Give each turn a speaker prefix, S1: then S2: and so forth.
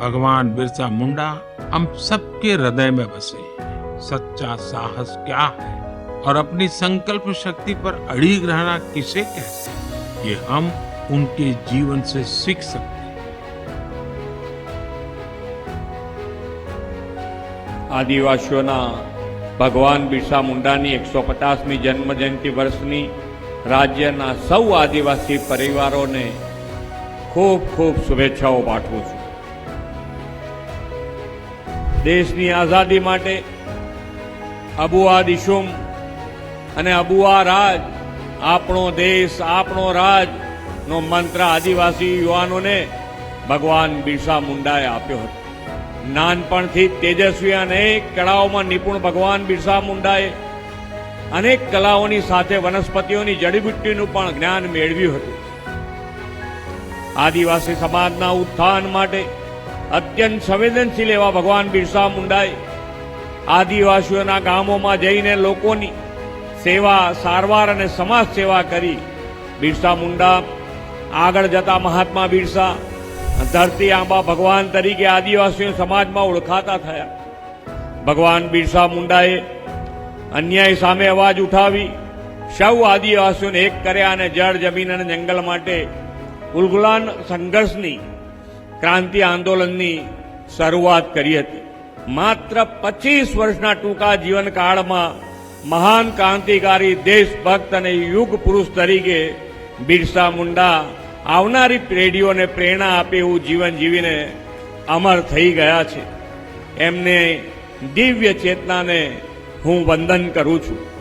S1: भगवान बिरसा मुंडा हम सबके हृदय में बसे सच्चा साहस क्या है और अपनी संकल्प शक्ति पर अड़ी रहना किसे कहते हैं ये हम उनके जीवन से सीख सकते हैं
S2: આદિવાસીઓના ભગવાન બિરસા મુંડાની એકસો પચાસમી જન્મ જયંતિ વર્ષની રાજ્યના સૌ આદિવાસી પરિવારોને ખૂબ ખૂબ શુભેચ્છાઓ પાઠવું છું દેશની આઝાદી માટે અબુઆ દિશુમ અને અબુઆ રાજ, આપણો દેશ, આપણો રાજ નો મંત્ર આદિવાસી યુવાનોને ભગવાન બિરસા મુંડાએ આપ્યો હતો. નાનપણથી તેજસ્વી અનેક કળાઓમાં નિપુણ ભગવાન બિરસા મુંડાએ અનેક કલાઓની સાથે વનસ્પતિઓની જડીબુટ્ટીનું પણ જ્ઞાન મેળવ્યું હતું. આદિવાસી સમાજના ઉત્થાન માટે અત્યંત સંવેદનશીલ એવા ભગવાન બિરસા મુંડાએ આદિવાસીઓના ગામોમાં જઈને લોકોની સેવા, સારવાર અને સમાજ સેવા કરી બિરસા મુંડા, આગળ જતા મહાત્મા બિરસા, ધરતી આંબા ભગવાન તરીકે આદિવાસીઓ સમાજમાં ઓળખાતા થયા. ભગવાન બિરસા મુંડાએ અન્યાય સામે અવાજ ઉઠાવી સૌ આદિવાસીઓને એક કર્યા અને જળ જમીન અને જંગલ માટે ઉલગુલાન સંઘર્ષની ક્રાંતિ આંદોલનની શરૂઆત કરી હતી. માત્ર પચીસ વર્ષના ટૂંકા જીવનકાળમાં મહાન ક્રાંતિકારી દેશભક્ત અને યુગ પુરુષ તરીકે બિરસા મુંડા આવનારી પેઢીઓને પ્રેરણા આપે એવું જીવન જીવીને અમર થઈ ગયા છે. એમને દિવ્ય ચેતનાને હું વંદન કરું છું.